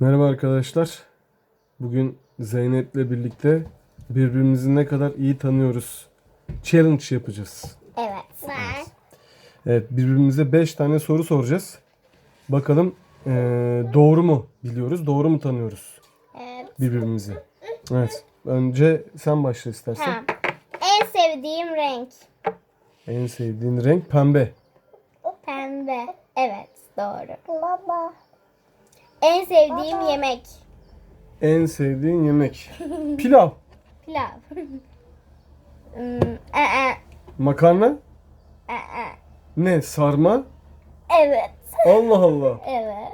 Merhaba arkadaşlar. Bugün Zeynep'le birlikte birbirimizi ne kadar iyi tanıyoruz. Challenge yapacağız. Evet. Var. Evet, birbirimize 5 tane soru soracağız. Bakalım eee, doğru mu biliyoruz, doğru mu tanıyoruz Evet. birbirimizi. Evet. Önce sen başla istersen. Tamam. En sevdiğim renk. En sevdiğin renk pembe. Pembe. Evet. Doğru. Baba. En sevdiğim yemek. En sevdiğin yemek. Pilav. Pilav. hmm, e, Makarna. e, e. Ne? Sarma. Evet. Allah Allah. Evet.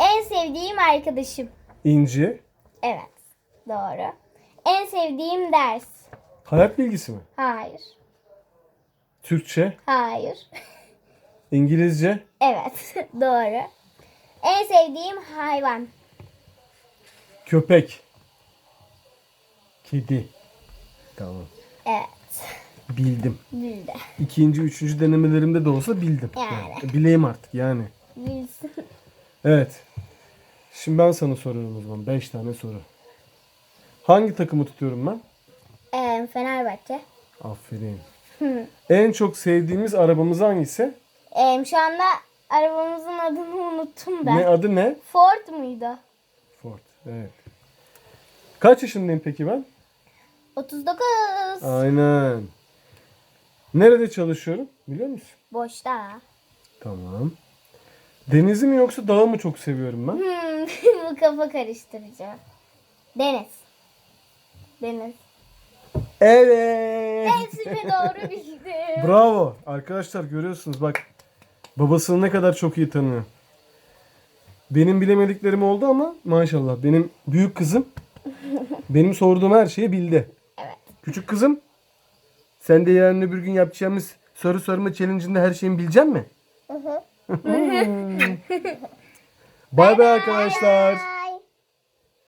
En sevdiğim arkadaşım. İnci. Evet. Doğru. En sevdiğim ders. Hayat bilgisi mi? Hayır. Türkçe. Hayır. İngilizce. Evet. Doğru. En sevdiğim hayvan. Köpek. Kedi. Tamam. Evet. Bildim. Bildi. İkinci, üçüncü denemelerimde de olsa bildim. Yani. bileyim artık yani. Bilsin. Evet. Şimdi ben sana soruyorum o zaman. Beş tane soru. Hangi takımı tutuyorum ben? Ee, Fenerbahçe. Aferin. en çok sevdiğimiz arabamız hangisi? Ee, şu anda arabamızın adını unuttum ben. Ne adı ne? Ford muydu? Ford. Evet. Kaç yaşındayım peki ben? 39. Aynen. Nerede çalışıyorum? Biliyor musun? Boşta. Tamam. Denizi mi yoksa dağı mı çok seviyorum ben? Hmm, bu kafa karıştırıcı. Deniz. Deniz. Evet. Hepsini doğru bildim. Bravo. Arkadaşlar görüyorsunuz bak. Babasını ne kadar çok iyi tanıyor. Benim bilemediklerim oldu ama maşallah benim büyük kızım benim sorduğum her şeyi bildi. Evet. Küçük kızım sen de yarın öbür gün yapacağımız soru sorma challenge'ında her şeyi bilecek mi? Bay bay arkadaşlar.